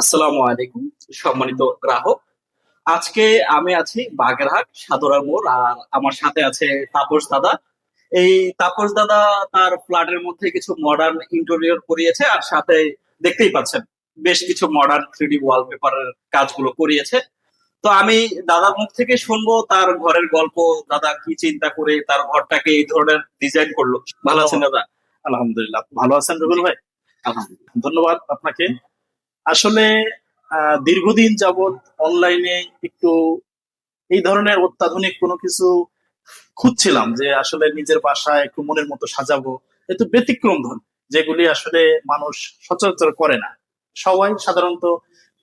আসসালামু আলাইকুম সম্মানিত গ্রাহক। আজকে আমি আছি বাগেরহাট সাদরা মোড় আর আমার সাথে আছে তাপস দাদা। এই তাপস দাদা তার ফ্ল্যাটের মধ্যে কিছু মডার্ন ইন্টেরিয়র করিয়েছে আর সাথে দেখতেই পাচ্ছেন বেশ কিছু মডার্ন থ্রিডি ওয়ালপেপারের কাজগুলো করিয়েছে। তো আমি দাদার মুখ থেকে শুনব তার ঘরের গল্প দাদা কি চিন্তা করে তার ঘরটাকে এই ধরনের ডিজাইন করল। ভালো আছেন দাদা? আলহামদুলিল্লাহ ভালো আছেন রুবেল ভাই? ধন্যবাদ আপনাকে। আসলে দীর্ঘদিন যাবৎ অনলাইনে একটু এই ধরনের অত্যাধুনিক কোনো কিছু খুঁজছিলাম যে আসলে নিজের বাসায় একটু মনের মতো সাজাবো। একটু ব্যতিক্রম ধন, যেগুলি আসলে মানুষ সচরাচর করে না। সবাই সাধারণত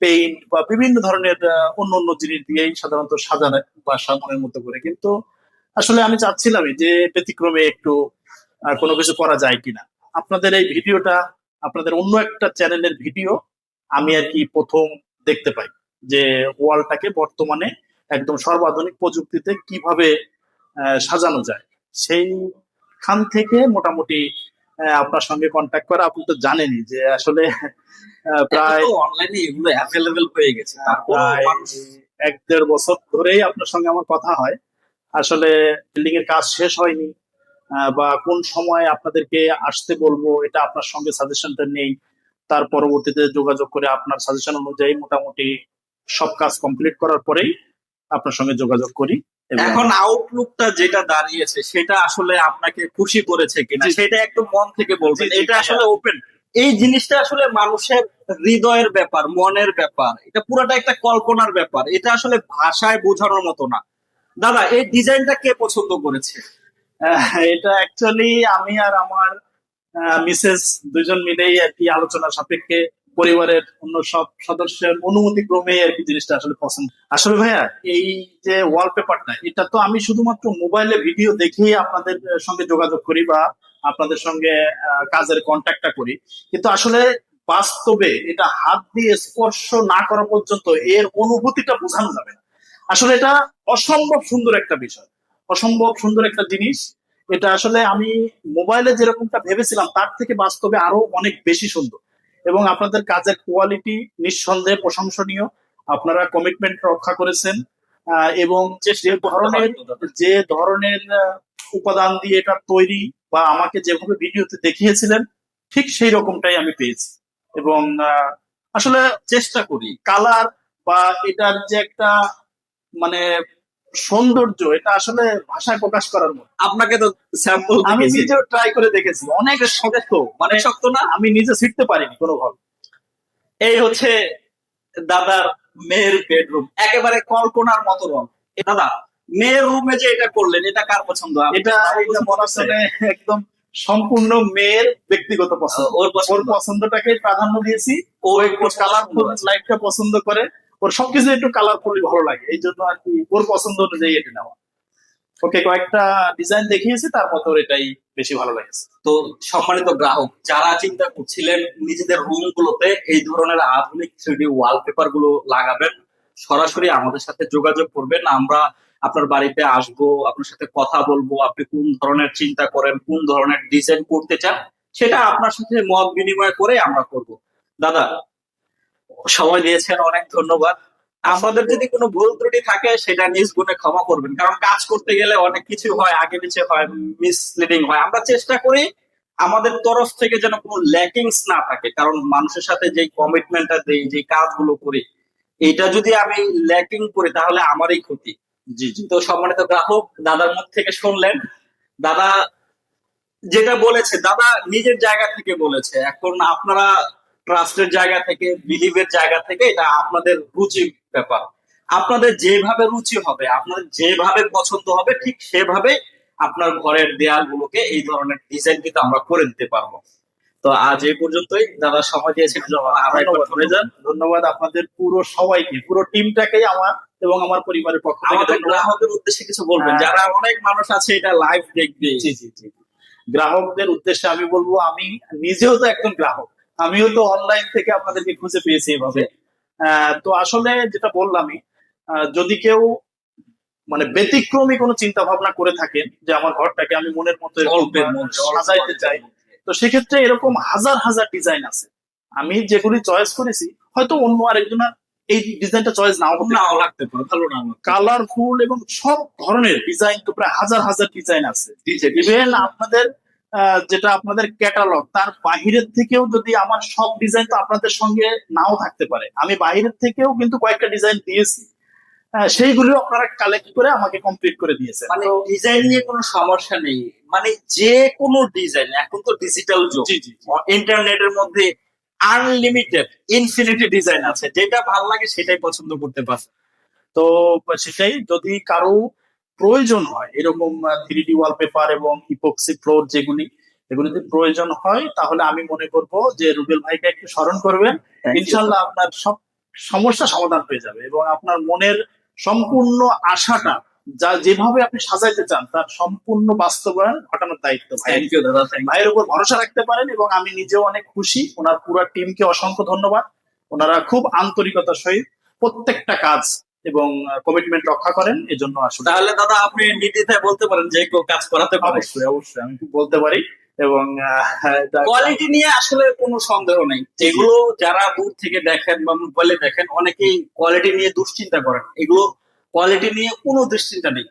পেইন্ট বা বিভিন্ন ধরনের অন্য অন্য জিনিস দিয়েই সাধারণত সাজানো বাসা মনের মতো করে। কিন্তু আসলে আমি চাচ্ছিলামই যে ব্যতিক্রমে একটু কোনো কিছু করা যায় কিনা। আপনাদের এই ভিডিওটা, আপনাদের অন্য একটা চ্যানেলের ভিডিও আমি আর কি প্রথম দেখতে পাই যে ওয়ালটাকে বর্তমানে একদম সর্বাধুনিক প্রযুক্তিতে কীভাবে সাজানো যায়। সেইখান থেকে মোটামুটি আপনার সঙ্গে কন্ট্যাক্ট করা আপনি তো জানেনই যে আসলে প্রায় অনলাইনে এগুলো অ্যাভেলেবেল হয়ে গেছে। প্রায় এক দেড় বছর ধরেই আপনার সঙ্গে আমার কথা হয়। আসলে বিল্ডিং এর কাজ শেষ হয়নি বা কোন সময় আপনাদেরকে আসতে বলব এটা আপনার সঙ্গে সাজেশনটা নেই। তার পরবর্তীতে যোগাযোগ করে আপনার সাজেশন অনুযায়ী মোটামুটি সব কাজ কমপ্লিট করার পরেই আপনার সঙ্গে যোগাযোগ করি এখন আউটলুকটা যেটা দাঁড়িয়েছে সেটা আসলে আপনাকে খুশি করেছে কিনা। সেটা একটু মন থেকে বলবেন। এটা আসলে ওপেন এই জিনিসটা আসলে মানুষের হৃদয়ের ব্যাপার মনের ব্যাপার। এটা পুরোটা একটা কল্পনার ব্যাপার। এটা আসলে ভাষায় বোঝানোর মতো না। দাদা এই ডিজাইনটা কে পছন্দ করেছে? এটা অ্যাকচুয়ালি আমি আর আমার মিসেস দুজন মিলেই আর কি আলোচনা সাপেক্ষে পরিবারের অন্য সব সদস্যের অনুমতি ক্রমে আর কি জিনিসটা আসলে পছন্দ। আসলে ভাইয়া, এই যে ওয়ালপেপারটা এটা তো আমি শুধুমাত্র মোবাইলে ভিডিও দেখেই আপনাদের সঙ্গে যোগাযোগ করি বা আপনাদের সঙ্গে কাজের কন্ট্যাক্টটা করি। কিন্তু আসলে বাস্তবে এটা হাত দিয়ে স্পর্শ না করা পর্যন্ত এর অনুভূতিটা বোঝানো যাবে না। আসলে এটা অসম্ভব সুন্দর একটা বিষয়। অসম্ভব সুন্দর একটা জিনিস। এটা আসলে আমি মোবাইলে যেরকমটা ভেবেছিলাম তার থেকে বাস্তবে আরও অনেক বেশি সুন্দর। এবং আপনাদের কাজের কোয়ালিটি নিঃসন্দেহে প্রশংসনীয়। আপনারা কমিটমেন্ট রক্ষা করেছেন। এবং যে ধরনের যে ধরনের উপাদান দিয়ে এটা তৈরি বা আমাকে যেভাবে ভিডিওতে দেখিয়েছিলেন ঠিক সেই রকমটাই আমি পেয়েছি। এবং আসলে চেষ্টা করি। কালার বা এটার যে একটা মানে সৌন্দর্য এটা আসলে ভাষায় প্রকাশ করার মতো। আপনাকে তো স্যাম্পল আমি নিজেও ট্রাই করে দেখেছি। অনেক শক্ত মানে শক্ত না? আমি নিজে শিখতে পারিনি কোনোভাবে। এই হচ্ছে দাদার মেয়ের বেডরুম একেবারে কল্পনার মতো রং। দাদা মেয়ের রুমে যে এটা করলেন এটা কার পছন্দ? এটা একদম সম্পূর্ণ মেয়ের ব্যক্তিগত পছন্দ। ওর ওর পছন্দ পছন্দটাকে প্রাধান্য দিয়েছি। ও ওর কালারফুল লাইফটা পছন্দ করে। ওর সবকিছু একটু কালারফুলি ভালো লাগে। এই জন্য আর কি ওর পছন্দ অনুযায়ী এটা নেওয়া। ওকে, কয়েকটা ডিজাইন দেখিয়েছি তার মতো এটাই বেশি ভালো লাগেছে। তো সম্মানিত গ্রাহক, যারা চিন্তা করছিলেন নিজেদের রুম গুলোতে এই ধরনের আধুনিক থ্রিডি ওয়ালপেপারগুলো লাগাবেন, সরাসরি আমাদের সাথে যোগাযোগ করবেন। আমরা আপনার বাড়িতে আসব, আপনার সাথে কথা বলব, আপনি কোন ধরনের চিন্তা করেন, কোন ধরনের ডিজাইন করতে চান, সেটা আপনার সাথে মত বিনিময় করে আমরা করব। দাদা সময় দিয়েছেন অনেক ধন্যবাদ। আমাদের যদি কোনো ভুল ত্রুটি থাকে সেটা নিজ গুণে ক্ষমা করবেন। কারণ কাজ করতে গেলে অনেক কিছু হয় আগে পিছিয়ে হয় মিসলিডিং হয়। আমরা চেষ্টা করি আমাদের তরফ থেকে যেন কোনো ল্যাকিংস না থাকে। কারণ মানুষের সাথে যে কমিটমেন্টটা দেই যে কাজগুলো করি এটা যদি আমি ল্যাকিং করি তাহলে আমারই ক্ষতি। জি জি। তো সম্মানিত গ্রাহক দাদার মুখ থেকে শুনলেন। দাদা যেটা বলেছে দাদা নিজের জায়গা থেকে বলেছে। এখন আপনারা ট্রাস্টের জায়গা থেকে বিলিভের জায়গা থেকে এটা আপনাদের রুচি ব্যাপার। আপনাদের যেভাবে রুচি হবে আপনাদের যেভাবে পছন্দ হবে ঠিক সেভাবে আপনার ঘরের দেয়ালগুলোকে এই ধরনের ডিজাইন কিন্তু আমরা করে দিতে পারব। তো আজ এই পর্যন্তই। দাদা সময় দিয়েছেন একবার ধন্যবাদ। আপনাদের পুরো সবাইকে পুরো টিমটাকেই আমার এবং আমার পরিবারের পক্ষ থেকে। গ্রাহকের উদ্দেশ্যে কিছু বলবেন? হ্যাঁ। যারা অনেক মানুষ আছে এটা লাইভ দেখবে। গ্রাহকদের উদ্দেশ্যে আমি বলব আমি নিজেও তো একজন গ্রাহক। আমিও তো অনলাইন থেকে আপনাদেরকে খুঁজে পেয়েছি এভাবে। তো আসলে যেটা বললামই যদি কেউ মানে ব্যতিক্রমী কোনো চিন্তা ভাবনা করে থাকেন যে আমার ঘরটাকে আমি মনের মতো সাজাইতে চাই তো সেক্ষেত্রে এরকম হাজার হাজার ডিজাইন আছে। আমি যেগুলি চয়েস করেছি হয়তো অন্য আরেকজনের এই ডিজাইনটা চয়েস নাও নাও লাগতে পারে ভালো না কালারফুল এবং সব ধরনের ডিজাইন তো প্রায় হাজার হাজার ডিজাইন আছে। ইভেন আপনাদের যেটা আপনাদের ক্যাটালগ তার বাহিরের থেকেও যদি আমার সব ডিজাইন তো আপনাদের সঙ্গে নাও থাকতে পারে। আমি বাহিরের থেকেও কিন্তু কয়েকটা ডিজাইন দিয়েছি। সেইগুলো আপনারা কালেক্ট করে আমাকে কমপ্লিট করে দিয়েছে মানে ডিজাইন নিয়ে কোনো সমস্যা নেই। মানে যে কোনো ডিজাইন এখন তো ডিজিটাল যুগ। ইন্টারনেটের মধ্যে আনলিমিটেড ইনফিনিটি ডিজাইন আছে। যেটা ভালো লাগে সেটাই পছন্দ করতে পারছে তো সেটাই যদি কারও প্রয়োজন হয় এরকম থ্রি ডি ওয়ালপেপার এবং ইপক্সি ফ্লোর যেগুলি এগুলিতে প্রয়োজন হয় তাহলে আমি মনে করব যে রুবেল ভাইকে একটু স্মরণ করবেন ইনশাল্লাহ আপনার সব সমস্যা সমাধান হয়ে যাবে এবং আপনার মনের সম্পূর্ণ আশাটা যা যেভাবে আপনি সাজাইতে চান তার সম্পূর্ণ বাস্তবায়ন ঘটানোর দায়িত্ব ভাইয়ের। উপর ভরসা রাখতে পারেন এবং আমি নিজেও অনেক খুশি ওনার পুরো টিমকে অসংখ্য ধন্যবাদ। ওনারা খুব আন্তরিকতার সহিত প্রত্যেকটা কাজ এবং কমিটমেন্ট রক্ষা করেন এজন্য আসলে তাহলে দাদা আপনি নির্দ্বিধায় বলতে পারেন যে কেউ কাজ করাতে পারে। অবশ্যই অবশ্যই আমি বলতে পারি। এবং কোয়ালিটি নিয়ে আসলে কোনো সন্দেহ নেই। এগুলো যারা দূর থেকে দেখেন বা মোবাইলে দেখেন অনেকেই কোয়ালিটি নিয়ে দুশ্চিন্তা করেন। এগুলো কোয়ালিটি নিয়ে কোনো দুশ্চিন্তা নেই।